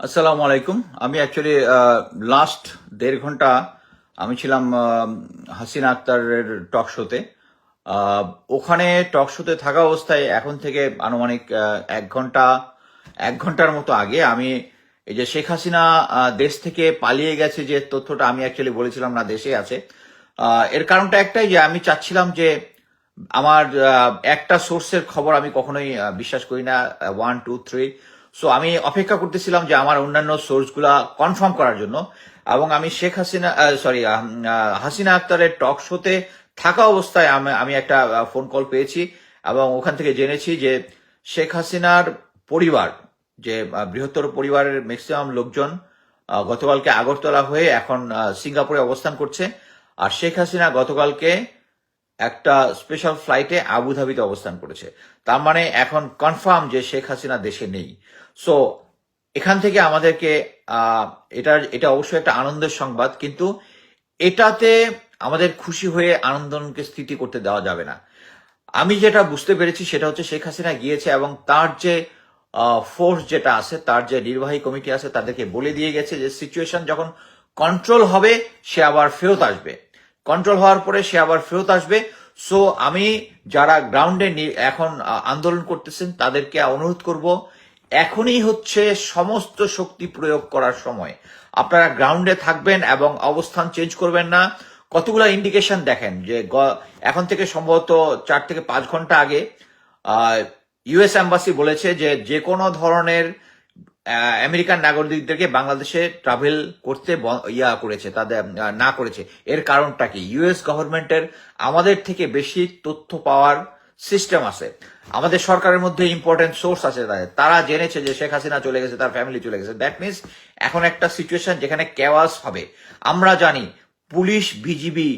আসসালামু আলাইকুম। আমি অ্যাকচুয়ালি লাস্ট দেড় ঘণ্টা আমি ছিলাম হাসিনা আক্তারের টক শোতে ওখানে টক শোতে থাকা অবস্থায় এখন থেকে আনুমানিক এক ঘণ্টা, এক ঘণ্টার মতো আগে আমি এই যে শেখ হাসিনা দেশ থেকে পালিয়ে গেছে যে তথ্যটা আমি অ্যাকচুয়ালি বলেছিলাম না দেশে আছে। এর কারণটা একটাই যে আমি চাচ্ছিলাম যে আমার একটা সোর্সের খবর আমি কখনোই বিশ্বাস করি না ওয়ান টু থ্রি সো আমি অপেক্ষা করতেছিলাম যে আমার অন্যান্য সোর্সগুলা কনফার্ম করার জন্য। এবং আমি শেখ হাসিনা সরি হাসিনা আক্তারের টক শোতে থাকা অবস্থায় আমি আমি একটা ফোন কল পেয়েছি। এবং ওখান থেকে জেনেছি যে শেখ হাসিনার পরিবার, যে বৃহত্তর পরিবারের ম্যাক্সিমাম লোকজন গতকালকে আগরতলা হয়ে এখন সিঙ্গাপুরে অবস্থান করছে। আর শেখ হাসিনা গতকালকে একটা স্পেশাল ফ্লাইটে আবুধাবিতে অবস্থান করেছে। তার মানে এখন কনফার্ম যে শেখ হাসিনা দেশে নেই। সো এখান থেকে আমাদেরকে এটা এটা অবশ্যই একটা আনন্দের সংবাদ, কিন্তু এটাতে আমাদের খুশি হয়ে আনন্দনকে স্থিতি করতে দেওয়া যাবে না। আমি যেটা বুঝতে পেরেছি সেটা হচ্ছে শেখ হাসিনা গিয়েছে এবং তার যে ফোর্স যেটা আছে, তার যে নির্বাহী কমিটি আছে, তাদেরকে বলে দিয়ে গেছে যে সিচুয়েশন যখন কন্ট্রোল হবে, সে আবার ফেরত আসবে। কন্ট্রোল হওয়ার পরে সে আবার ফেরত আসবে। সো আমি যারা গ্রাউন্ডে এখন আন্দোলন করতেছেন, তাদেরকে অনুরোধ করব, এখনই হচ্ছে সমস্ত শক্তি প্রয়োগ করার সময়। আপনারা গ্রাউন্ডে থাকবেন এবং অবস্থান চেঞ্জ করবেন না। কতগুলো ইন্ডিকেশন দেখেন, যে এখন থেকে সম্ভবত চার থেকে পাঁচ ঘণ্টা আগে ইউএস এম্বাসি বলেছে যে যে কোনো ধরনের আমেরিকান নাগরিকদেরকে বাংলাদেশে ট্রাভেল করতে ইয়া করেছে, তাদের না করেছে। এর কারণটা কি? ইউএস গভর্নমেন্টের আমাদের থেকে বেশি তথ্য পাওয়ার সিস্টেম আছে। আমাদের সরকারের মধ্যে ইম্পর্টেন্ট সোর্স আছে তাদের। তারা জেনেছে যে শেখ হাসিনা চলে গেছে, তার ফ্যামিলি চলে গেছে। দ্যাট মিনস এখন একটা সিচুয়েশন যেখানে ক্যাওয়াস হবে। আমরা জানি পুলিশ, বিজিবি,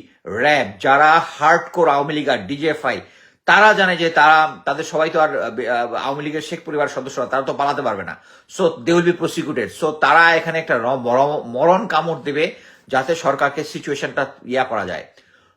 র্যাব, যারা হার্ড কোর আওয়ামী লীগ আর ডিজিএফআই তারা জানে যে তারা তাদের সবাই তো আর আওয়ামী লীগের শেখ পরিবার সদস্য না, তারা তো পালাতে পারবে না। So they will be prosecuted so তারা এখানে একটা মর- মরণ কামড় দেবে যাতে সরকারকে সিচুয়েশনটা ইয়া করা যায়।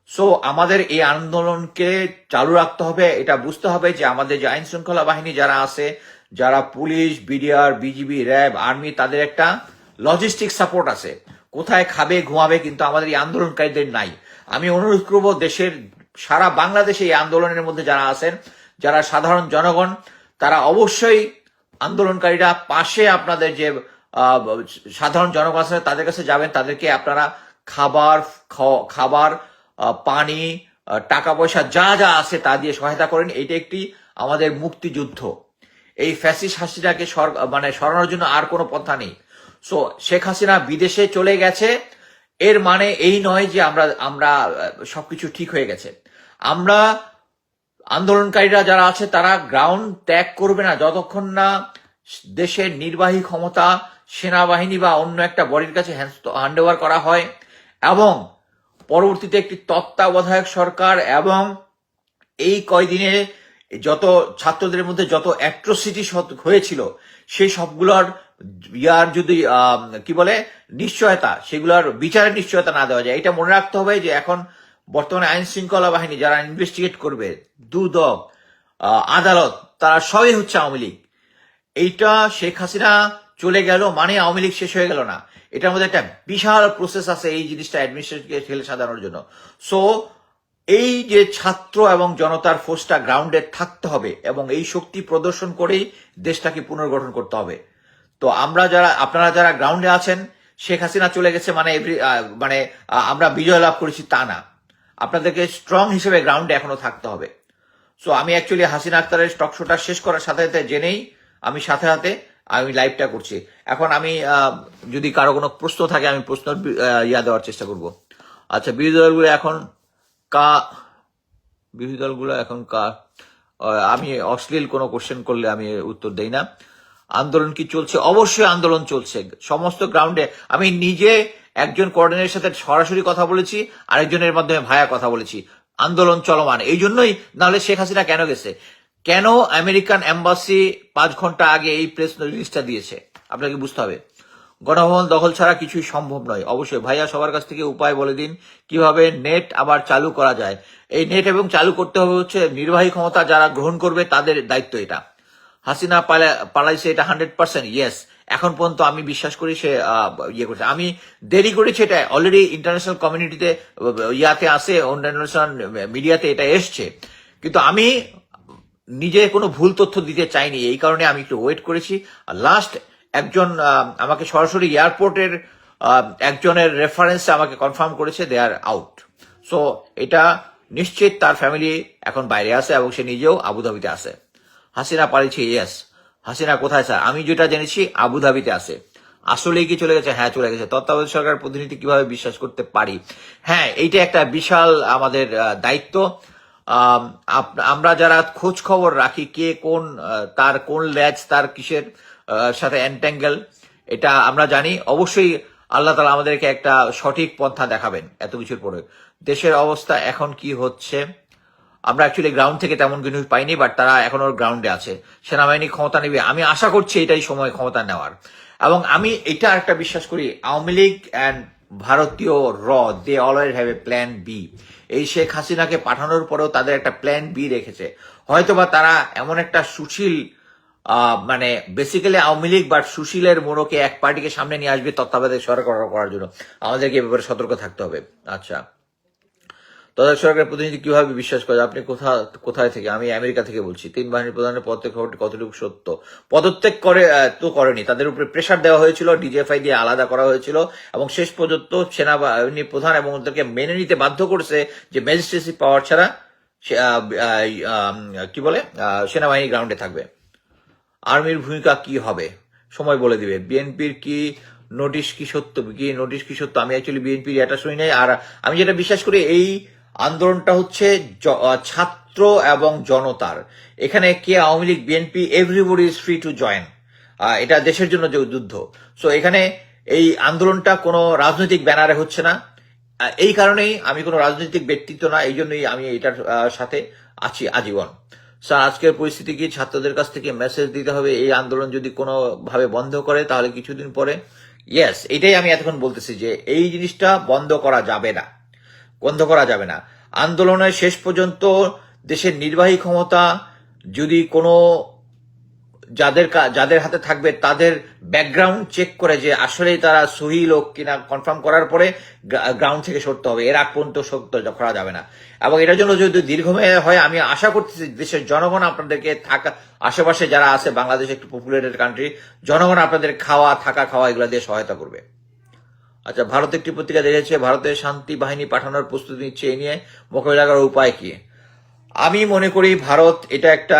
সো আমাদের এই আন্দোলনকে চালু রাখতে হবে। এটা বুঝতে হবে যে আমাদের যে আইন শৃঙ্খলা বাহিনী যারা আছে যারা police BDR BGB RAB army তাদের একটা লজিস্টিক সাপোর্ট আছে। কোথায় খাবে ঘুমাবে কিন্তু আমাদের এই আন্দোলনকারীদের নাই। আমি অনুরোধ করব দেশের সারা বাংলাদেশে এই আন্দোলনের মধ্যে যারা আছেন, যারা সাধারণ জনগণ, তারা অবশ্যই আন্দোলনকারীরা পাশে আপনাদের যে সাধারণ জনগণ আছে, তাদের কাছে যাবেন, তাদেরকে আপনারা খাবার খাবার পানি টাকা পয়সা যা যা আছে তা দিয়ে সহায়তা করেন। এইটা একটি আমাদের মুক্তিযুদ্ধ। এই ফ্যাসিস হাসিনাকে মানে সরানোর জন্য আর কোনো পন্থা নেই। সো শেখ হাসিনা বিদেশে চলে গেছে। এর মানে এই নয় যে আমরা আমরা সবকিছু ঠিক হয়ে গেছে। আমরা আন্দোলনকারীরা যারা আছে, তারা গ্রাউন্ড ত্যাগ করবে না। যতক্ষণ না দেশের নির্বাহী ক্ষমতা, সেনাবাহিনী বা অন্য একটা বডির কাছে হ্যান্ড ওভার করা হয় এবং পরবর্তীতে একটি তত্ত্বাবধায়ক সরকার এবং এই কয়দিনে যত ছাত্রদের মধ্যে যত অ্যাট্রোসিটি হয়েছিল, সেই সবগুলোর ইয়ার যদি কি বলে, নিশ্চয়তা, সেগুলোর বিচারের নিশ্চয়তা না দেওয়া যায়। এটা মনে রাখতে হবে যে এখন বর্তমানে আইন শৃঙ্খলা বাহিনী যারা ইনভেস্টিগেট করবে, দুদক আদালত, তারা সবই হচ্ছে আওয়ামী লীগ। এইটা শেখ হাসিনা চলে গেল মানে আওয়ামী লীগ শেষ হয়ে গেল না। এটার মধ্যে একটা বিশাল প্রসেস আছে এই জিনিসটা অ্যাডমিনিস্ট্রেশনকে ঠেলে সাজানোর জন্য। সো এই যে ছাত্র এবং জনতার ফোর্সটা গ্রাউন্ডে থাকতে হবে এবং এই শক্তি প্রদর্শন করেই দেশটাকে পুনর্গঠন করতে হবে। তো আমরা যারা, আপনারা যারা গ্রাউন্ডে আছেন, শেখ হাসিনা চলে গেছে মানে মানে আমরা বিজয় লাভ করেছি তা না। আপনাদেরকে স্ট্রং হিসেবে গ্রাউন্ডে এখনও থাকতে হবে। সো আমি অ্যাকচুয়ালি হাসিনা আক্তারের স্টক শোটা শেষ করার সাথে সাথে জেনেই আমি সাথে সাথে আমি লাইভটা করছি। এখন আমি যদি কারও কোনো প্রশ্ন থাকে, আমি প্রশ্ন ইয়া দেওয়ার চেষ্টা করব। আচ্ছা বিরোধী দলগুলো এখন কা, বিরোধী দলগুলো এখন কা আমি অশ্লীল কোনো কোশ্চেন করলে আমি উত্তর দেই না। আন্দোলন কি চলছে? অবশ্যই আন্দোলন চলছে। সমস্ত গ্রাউন্ডে আমি নিজে একজন কোঅর্ডিনেটের সাথে সরাসরি কথা বলেছি, আরেকজনের মাধ্যমে ভায়া কথা বলেছি। আন্দোলন চলমান। এই জন্যই নাহলে শেখ হাসিনা কেন গেছে? কেন আমেরিকান এম্বাসি পাঁচ ঘণ্টা আগে এই প্রেস রিলিজটা দিয়েছে? আপনাকে বুঝতে হবে। গণভবন দখল ছাড়া কিছুই সম্ভব নয়। অবশ্যই ভাইয়া সবার কাছ থেকে উপায় বলে দিন, কীভাবে নেট আবার চালু করা যায়। এই নেট এবং চালু করতে হবে হচ্ছে নির্বাহী ক্ষমতা যারা গ্রহণ করবে তাদের দায়িত্ব এটা। হাসিনা পালা- পালাইছে এটা হান্ড্রেড পার্সেন্ট ইয়েস এখন পর্যন্ত আমি বিশ্বাস করি সে ইয়ে করছে। আমি দেরি করেছি এটা অলরেডি ইন্টারন্যাশনাল কমিউনিটিতে ইয়াতে আসে ইন্টারন্যাশনাল মিডিয়াতে এটা এসছে। কিন্তু আমি নিজে কোনো ভুল তথ্য দিতে চাইনি, এই কারণে আমি একটু ওয়েট করেছি। লাস্ট একজন আমাকে সরাসরি এয়ারপোর্টের একজনের রেফারেন্সে আমাকে কনফার্ম করেছে দে আর আউট সো এটা নিশ্চিত তার ফ্যামিলি এখন বাইরে আছে এবং সে নিজেও আবুধাবিতে আছে। হাসিনা পালিয়েছে ইয়েস হাসিনা কোথায় স্যার? আমি যেটা জেনেছি আবুধাবিতে আছে। আসলেই কি চলে গেছে? হ্যাঁ চলে গেছে। তত্ত্বাবধায়ক সরকার প্রতিনিধি কীভাবে বিশ্বাস করতে পারি? হ্যাঁ এইটা একটা বিশাল আমাদের দায়িত্ব। আমরা যারা খোঁজ খবর রাখি, কে কোন তার কোন ল্যাচ তার কিসের সাথে এন্ট্যাঙ্গেল এটা আমরা জানি। অবশ্যই আল্লাহ তালা আমাদেরকে একটা সঠিক পন্থা দেখাবেন এত কিছুর পরে। দেশের অবস্থা এখন কি হচ্ছে? আমরা অ্যাকচুয়ালি গ্রাউন্ড থেকে তেমন কিছু পাইনি বাট তারা এখনও গ্রাউন্ডে আছে। সেনাবাহিনী ক্ষমতা নেবে। আমি আশা করছি এটাই সময় ক্ষমতা নেওয়ার। এবং আমি এটা একটা বিশ্বাস করি, আওয়ামী লীগ অ্যান্ড ভারতীয় র they always have a plan B এই শেখ হাসিনাকে পাঠানোর পরেও তাদের একটা প্ল্যান বি রেখেছে। হয়তোবা তারা এমন একটা সুশীল মানে বেসিক্যালি আওয়ামী লীগ বাট সুশীলের মোড়কে এক পার্টিকে সামনে নিয়ে আসবে তত্ত্বাবধায়ক সরকার করার জন্য। আমাদেরকে এ ব্যাপারে সতর্ক থাকতে হবে। আচ্ছা। তদারক সরকারের প্রতিনিধি কীভাবে বিশ্বাস করে? আপনি কোথা, কোথায় থেকে? আমি আমেরিকা থেকে বলছি। তিন বাহিনীর প্রধানের পদ থেকে খবরটি কতটুকু সত্য? পদত্যাগ করে তো করেনি। তাদের উপরে প্রেশার দেওয়া হয়েছিল ডিজিএফআই দিয়ে আলাদা করা হয়েছিল এবং শেষ পর্যন্ত সেনাবাহিনী প্রধান এবং ওদেরকে মেনে নিতে বাধ্য করছে যে ম্যাজিস্ট্রেসি পাওয়ার ছাড়া কি বলে? সেনাবাহিনী গ্রাউন্ডে থাকবে। আর্মির ভূমিকা কি হবে? সময় বলে দিবে। বিএনপির কি নোটিশ কি সত্য? কি নোটিশ কি সত্য? আমি অ্যাকচুয়ালি বিএনপির এটা শুনি নাই। আর আমি যেটা বিশ্বাস করি, এই আন্দোলনটা হচ্ছে ছাত্র এবং জনতার। এখানে কে Awami League, BNP everybody is free to join এটা দেশের জন্য যে যুদ্ধ। সো এখানে এই আন্দোলনটা কোনো রাজনৈতিক ব্যানারে হচ্ছে না। এই কারণেই আমি কোনো রাজনৈতিক ব্যক্তিত্ব না, এই জন্যই আমি এটার সাথে আছি আজীবন। স্যার, আজকের পরিস্থিতি কি? ছাত্রদের কাছ থেকে মেসেজ দিতে হবে এই আন্দোলন যদি কোনো ভাবে বন্ধ করে, তাহলে কিছুদিন পরে? ইয়েস এটাই আমি এতক্ষণ বলতেছি যে এই জিনিসটা বন্ধ করা যাবে না। বন্ধ করা যাবে না। আন্দোলনের শেষ পর্যন্ত দেশের নির্বাহী ক্ষমতা যদি কোনো যাদের যাদের হাতে থাকবে তাদের ব্যাকগ্রাউন্ড চেক করে যে আসলেই তারা সহি লোক কিনা কনফার্ম করার পরে গ্রাউন্ড থেকে সরতে হবে। এর আগ পর্যন্ত সত্য করা যাবে না। এবং এটার জন্য যদি দীর্ঘমেয়াদী হয়, আমি আশা করতেছি দেশের জনগণ আপনাদেরকে থাকা আশেপাশে যারা আছে, বাংলাদেশ একটু পপুলেটেড কান্ট্রি জনগণ আপনাদের খাওয়া, থাকা, খাওয়া, এগুলো দিয়ে সহায়তা করবে। আচ্ছা ভারত একটি পত্রিকা দেখেছে ভারতের শান্তি বাহিনী পাঠানোর প্রস্তুতি নিচ্ছে এই নিয়ে মোকাবিলা করার উপায় কি? আমি মনে করি ভারত এটা একটা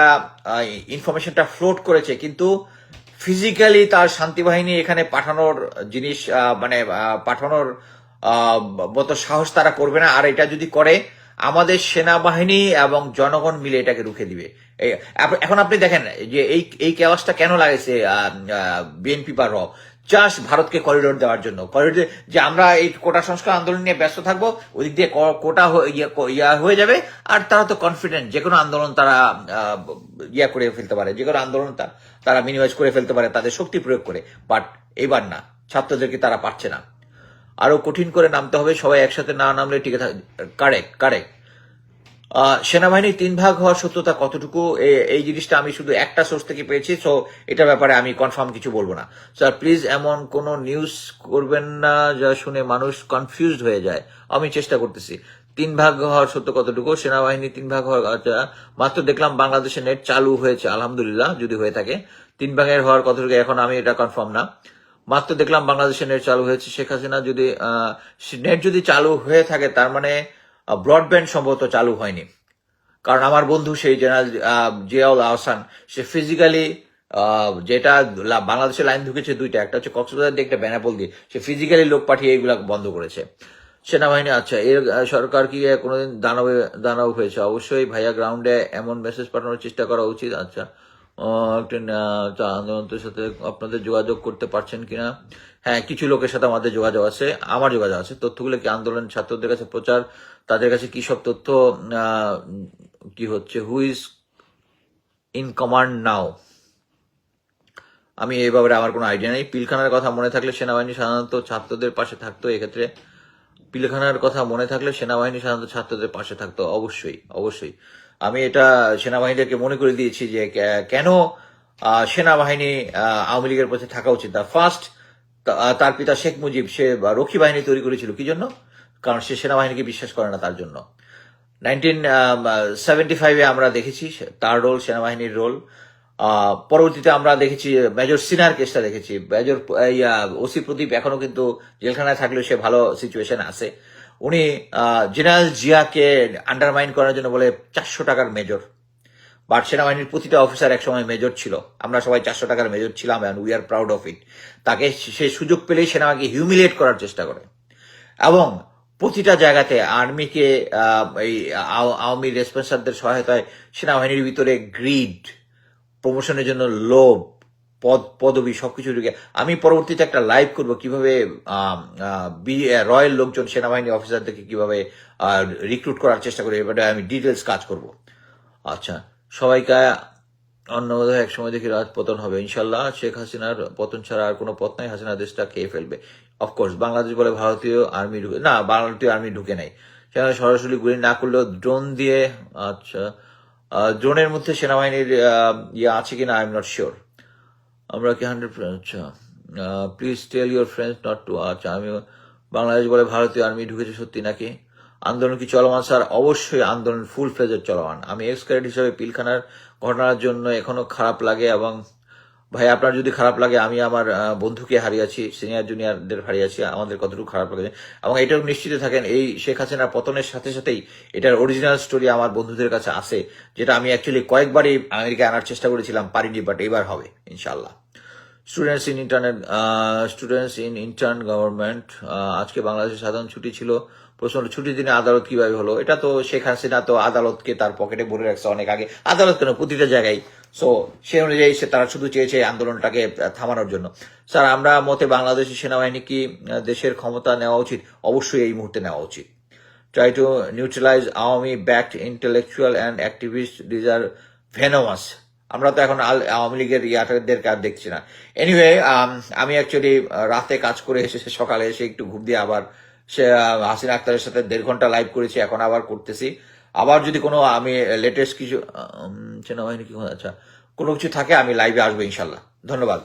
ইনফরমেশনটা ফ্লোট করেছে, কিন্তু ফিজিক্যালি তার শান্তি বাহিনী এখানে পাঠানোর জিনিস মানে পাঠানোর মতো সাহস তারা করবে না। আর এটা যদি করে, আমাদের সেনাবাহিনী এবং জনগণ মিলে এটাকে রুখে দিবে। এখন আপনি দেখেন যে এই এই কেওয়াসটা কেন লাগেছে বিএনপি বা র জাস্ট ভারতকে করিডোর দেওয়ার জন্য। করিডোর যে আমরা এই কোটা সংস্কার আন্দোলন নিয়ে ব্যস্ত থাকব, ওদিক দিয়ে কোটা ইয়ে ইয়া হয়ে যাবে, আর তারা তো কনফিডেন্ট যে কোনো আন্দোলন তারা ইয়া করে ফেলতে পারে, যে কোনো আন্দোলন তারা মিনিমাইজ করে ফেলতে পারে, তাদের শক্তি প্রয়োগ করে। বাট এবার না, ছাত্রদেরকে তারা পারছে না। আরও কঠিন করে নামতে হবে, সবাই একসাথে না নামলে টিকে থাকে কারেক্ট কারেক্ট সেনাবাহিনীর তিন ভাগ হওয়ার সত্যতা কতটুকু? এই জিনিসটা আমি শুধু একটা সোর্স থেকে পেয়েছি সো এটার ব্যাপারে আমি কনফার্ম কিছু বলব না। স্যার প্লিজ এমন কোন নিউজ করবেন না যা শুনে মানুষ কনফিউজড হয়ে যায়। আমি চেষ্টা করতেছি। তিন ভাগ হওয়ার সত্য কতটুকু? সেনাবাহিনী তিন ভাগ হওয়ার আচ্ছা মাত্র দেখলাম বাংলাদেশে নেট চালু হয়েছে, আলহামদুলিল্লাহ, যদি হয়ে থাকে। তিন ভাগের হওয়ার কতটুকু? এখন আমি এটা কনফার্ম না। মাত্র দেখলাম বাংলাদেশে নেট চালু হয়েছে, শেখ হাসিনা যদি নেট যদি চালু হয়ে থাকে, তার মানে ব্রডব্যান্ড সম্ভবত চালু হয়নি। কারণ আমার বন্ধু সেই জেনারেল জিয়াউল আহসান, সে ফিজিক্যালি যেটা লা- বাংলাদেশে লাইন ঢুকেছে দুইটা, একটা হচ্ছে কক্সবাজার দিয়ে, একটা বেনাপোল দিয়ে, সে ফিজিক্যালি লোক পাঠিয়ে এগুলা বন্ধ করেছে। সেনাবাহিনী আচ্ছা এর সরকার কি কোনোদিন দানবে, দানব হয়েছে? অবশ্যই ভাইয়া গ্রাউন্ডে এমন মেসেজ পাঠানোর চেষ্টা করা উচিত আচ্ছা। একটু আন্দোলনদের সাথে আপনাদের যোগাযোগ করতে পারছেন কিনা? হ্যাঁ কিছু লোকের সাথে আমাদের যোগাযোগ আছে, আমার যোগাযোগ আছে। তথ্যগুলো কি আন্দোলন ছাত্রদের কাছে প্রচার? তাদের কাছে কি সব তথ্য? কি হচ্ছে? Who is in command now আমি এই ব্যাপারে আমার কোনো আইডিয়া নেই। পিলখানার কথা মনে থাকলে সেনাবাহিনী সাধারণত ছাত্রদের পাশে থাকতো, এক্ষেত্রে পিলখানার কথা মনে থাকলে সেনাবাহিনী সাধারণত ছাত্রদের পাশে থাকতো। অবশ্যই অবশ্যই। আমি এটা সেনাবাহিনীদেরকে মনে করে দিয়েছি যে কেন সেনাবাহিনী আওয়ামী লীগের পথে থাকা উচিত না। ফার্স্ট তার পিতা শেখ মুজিব, সে রক্ষী বাহিনী তৈরি করেছিল। কি জন্য? কারণ সে সেনাবাহিনীকে বিশ্বাস করে না তার জন্য। নাইনটিন সেভেন্টি ফাইভে আমরা দেখেছি তার রোল সেনাবাহিনীর রোল পরবর্তীতে আমরা দেখেছি মেজর সিনার কেসটা দেখেছি। মেজর ওসি প্রদীপ এখনও কিন্তু জেলখানায় থাকলেও সে ভালো সিচুয়েশন আছে। উনি জেনারেল জিয়াকে আন্ডারমাইন করার জন্য বলে চারশো টাকার মেজর বাট সেনাবাহিনীর প্রতিটা অফিসার একসময় মেজর ছিল। আমরা সবাই চারশো টাকার মেজর ছিলাম and we are proud of it তাকে সে সুযোগ পেলেই সেনাবাহিনীকে হিউমিলিয়েট করার চেষ্টা করে। এবং প্রতিটা জায়গাতে আর্মিকে এই আও- আওয়ামী রেসপন্সারদের সহায়তায় সেনাবাহিনীর ভিতরে গ্রিড প্রমোশনের জন্য লোভ পদ, পদবি সবকিছু ঢুকে। আমি পরবর্তীতে একটা লাইভ করব কীভাবে রয়্যাল লোকজন সেনাবাহিনী অফিসারদেরকে কীভাবে রিক্রুট করার চেষ্টা করে, এবারে আমি ডিটেলস কাজ করব। আচ্ছা সবাইকে অন্য এক সময় দেখি রাত পতন হবে। ইনশাল্লাহ শেখ হাসিনার পতন ছাড়া আর কোনো পথ নাই। হাসিনা দেশটা খেয়ে ফেলবে। অফকোর্স বাংলাদেশ বলে ভারতীয় আর্মি ঢুকে, না, ভারতীয় আর্মি ঢুকে নাই। সেখানে সরাসরি গুলি না করলেও ড্রোন দিয়ে আচ্ছা ড্রোনের মধ্যে সেনাবাহিনীর ইয়ে আছে কিনা আই এম নট শিওর আমরা কি হান্ড্রেড আচ্ছা। Please tell your friends not to আচ্ছা আমি বাংলাদেশ বলে ভারতীয় আর্মি ঢুকেছে সত্যি নাকি? আন্দোলন কি চলমান, স্যার? অবশ্যই আন্দোলন ফুল ফ্লেজের চলমান। আমি এক্স ক্যাডেট হিসেবে পিলখানার ঘটনার জন্য এখনও খারাপ লাগে এবং ভাই, আপনার যদি খারাপ লাগে, আমি আমার বন্ধুকে হারিয়েছি সিনিয়র জুনিয়রদের হারিয়েছি আমাদের কতটুকু খারাপ লাগে এবং এটাও নিশ্চিত থাকেন, এই শেখ হাসিনার পতনের সাথে সাথেই এটার অরিজিনাল স্টোরি আমার বন্ধুদের কাছে আছে, যেটা আমি অ্যাকচুয়ালি কয়েকবারই আমেরিকায় আনার চেষ্টা করেছিলাম, পারিনি বাট এবার হবে ইনশাল্লাহ students in internet students in intern government আজকে বাংলাদেশে সাধারণ ছুটি ছিল। প্রশ্ন ছুটির দিনে আদালত কীভাবে হলো? এটা তো শেখ হাসিনা তো আদালতকে তার পকেটে ভরে রাখছে অনেক আগে। আদালত কেন? প্রতিটা জায়গায়। সো সে অনুযায়ী সে তারা শুধু চেয়েছে আন্দোলনটাকে থামানোর জন্য। স্যার আমরা মতে বাংলাদেশি সেনাবাহিনী কি দেশের ক্ষমতা নেওয়া উচিত? অবশ্যই এই মুহূর্তে নেওয়া উচিত। Try to neutralize Awami backed intellectual and activist These are venomous. আমরা তো এখন আওয়ামী লীগের ইয়াটাদেরকে আর দেখছি না। এনিওয়ে আমি অ্যাকচুয়ালি রাতে কাজ করে এসে সকালে এসে একটু ঘুম দিয়ে আবার সে হাসিন হাসিনা আক্তারের সাথে দেড় ঘণ্টা লাইভ করেছি, এখন আবার করতেছি। আবার যদি কোনো, আমি লেটেস্ট কিছু চেনা হয়নি কি আচ্ছা কোনো কিছু থাকে, আমি লাইভে আসব ইনশাল্লাহ। ধন্যবাদ।